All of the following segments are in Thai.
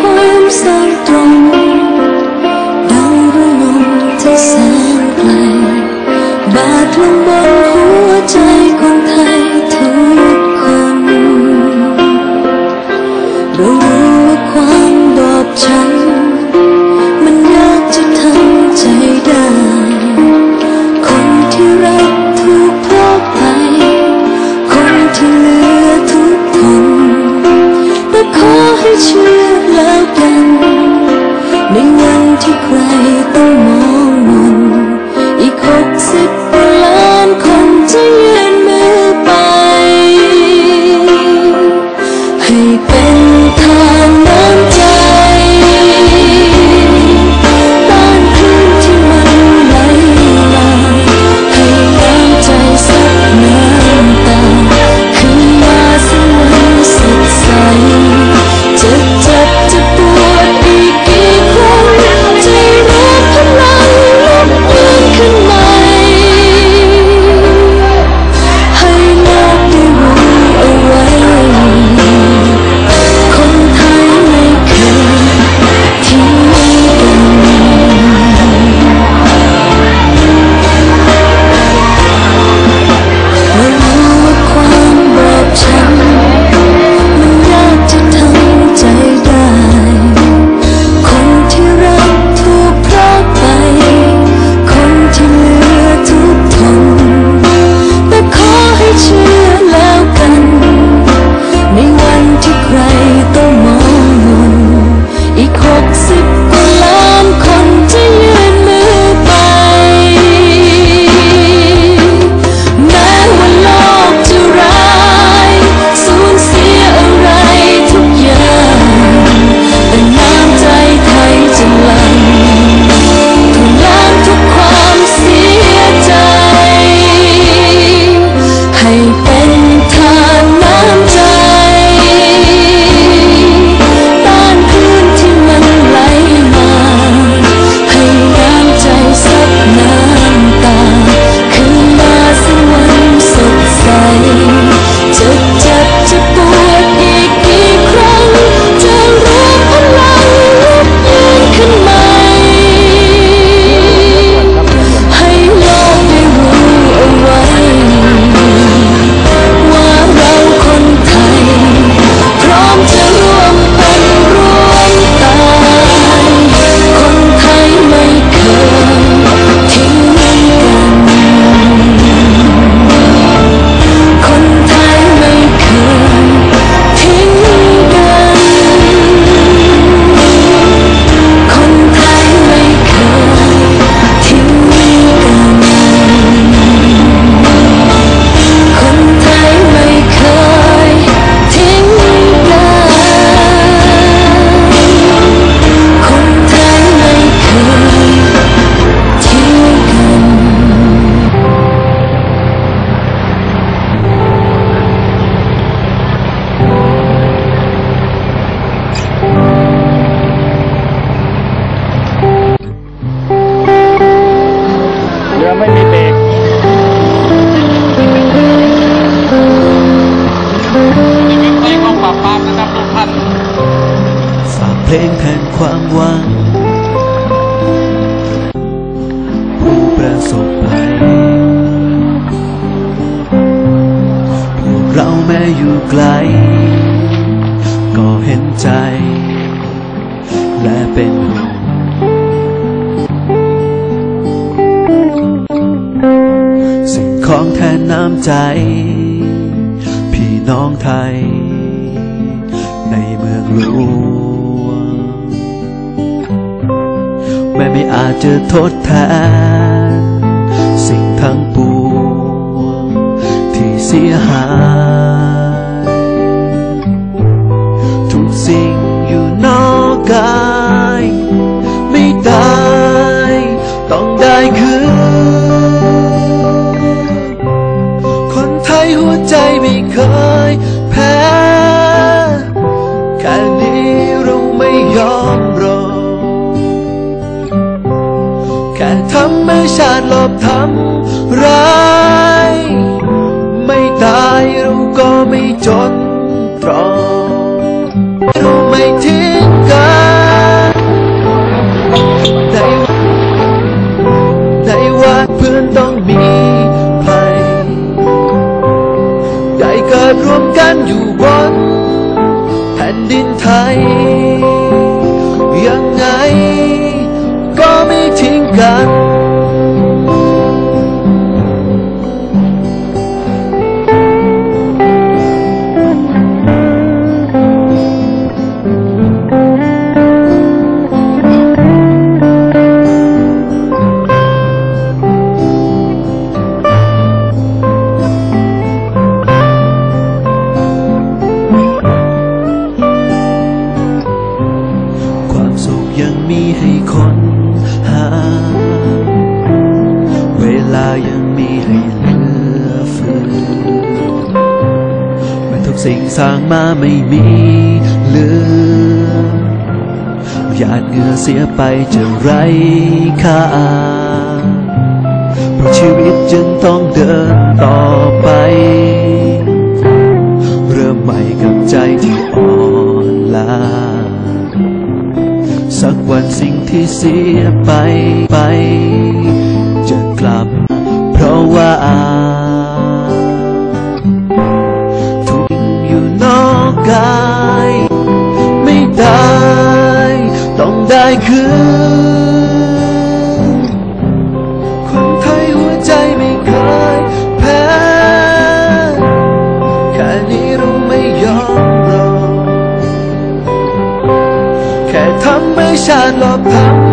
ความแสงตรงดาวระลมที่แสนไกลบาดลงบนหัวใจ งแผ่นความหวัง ผู้ประสบภัยพวกเราแม้อยู่ไกล ก็เห็นใจ และเป็นสิ่งของแทนน้ำใจ พี่น้องไทย ในเมืองหลวง ไม่ไม่อาจจะทดแทนสิ่งทั้งปวงที่เสียหาย 돌아 สิ่งสร้างมาไม่มีเหลือหยาดเหงื่อเสียไปจะไรค่าเพราะชีวิตจึงต้องเดินต่อไป เริ่มใหม่กับใจที่อ่อนล้าสักวันสิ่งที่เสียไปไป จะกลับ ได้คืนคนไทยหัวใจไม่เคยแพ้แค่นี้เราไม่ยอมรอแค่ทำให้ชาติหลบทำ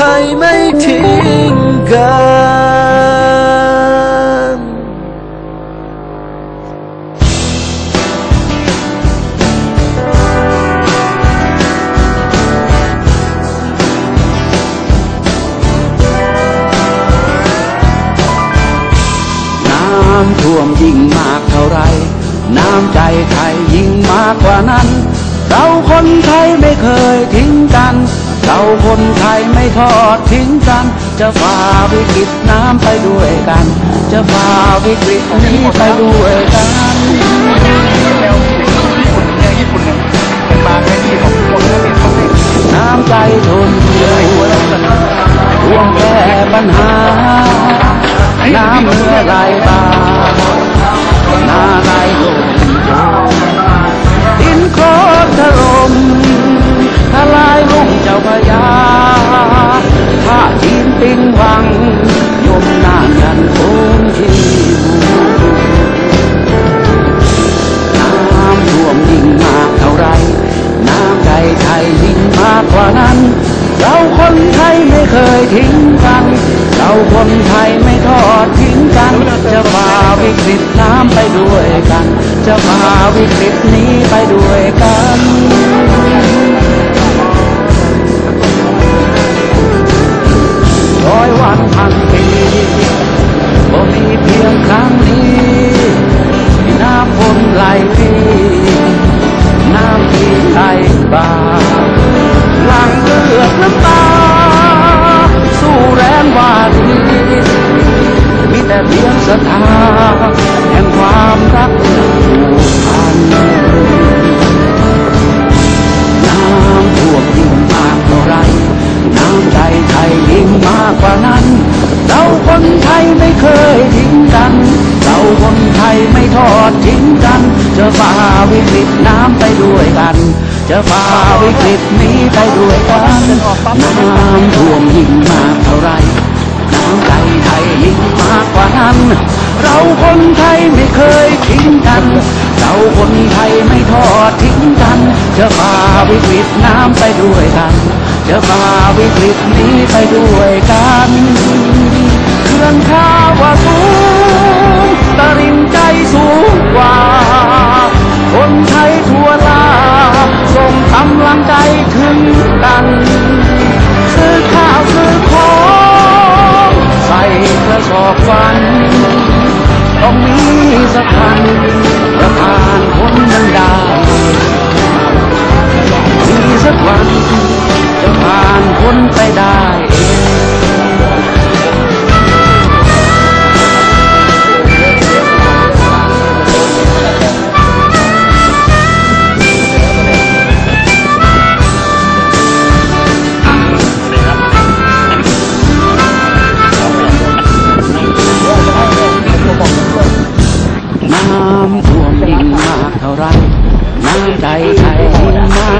คนไทยไม่ทิ้งกันน้ำท่วมยิ่งมากเท่าไร น้ำใจไทยยิ่งมากกว่านั้น เราคนไทยไม่เคยทิ้งกัน คนไทยไม่ทอดทิ้งกัน จะฝ่าวิกฤตน้ำไปด้วยกัน จะฝ่าวิกฤตนี้ไปด้วยกันน้ำใจทนอยู่ร่วมแก้ปัญหา น้ำเมื่อไหลบาหน้าไหลลง จะฝ่าวิกฤตนี้ไปด้วยกันร้อยวันพันปีบ่มีเพียงครั้งนี้ที่น้ำฝนไหลปีน้ำที่ไหลบ่าหลังเลือดน้ำตา สู้แรงวาทีมีแต่เพียงศรัทธา ราคนไทยไม่เคยทิ้งกัน เราคนไทยไม่ทอดทิ้งกัน จะพาวิกฤตน้ำไปด้วยกัน จะพาวิกฤตนี้ไปด้วยกันเครื่องข้าว่าสูงตริมใจสูงกว่า คนไทยทั่วลาส่งกำลังใจถึงกัน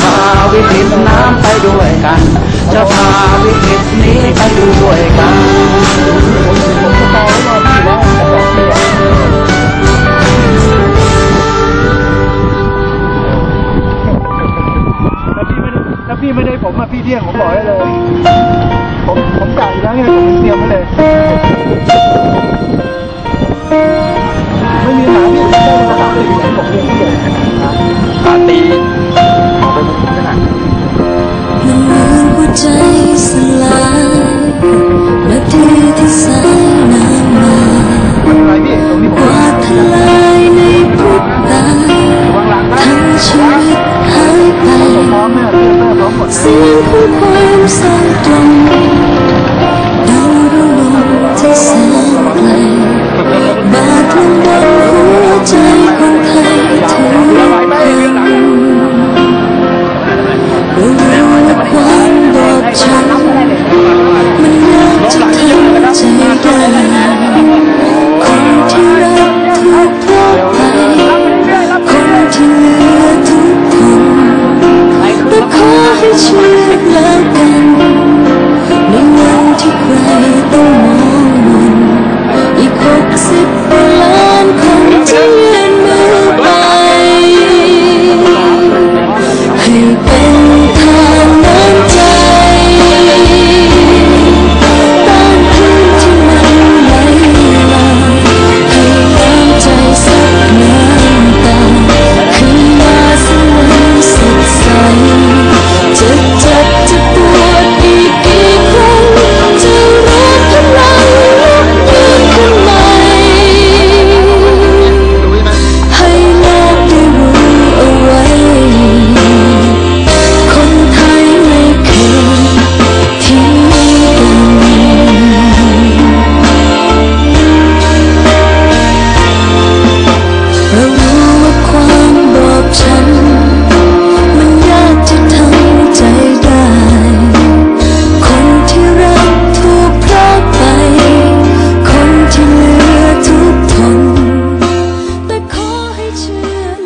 พาวิกฤตน้ำไปด้วยกัน จะพาวิกฤตนี้ไปด้วยกันถ้าพี่ไม่ได้ผมมาพี่เที่ยงผมบอกได้เลย ผมผมจ่ายอยู่แล้วไงผมเตรียมไว้เลย ไม่มีหาพี่ได้มาสามสิบผมเรียนที่เวนะปาร์ตี days love.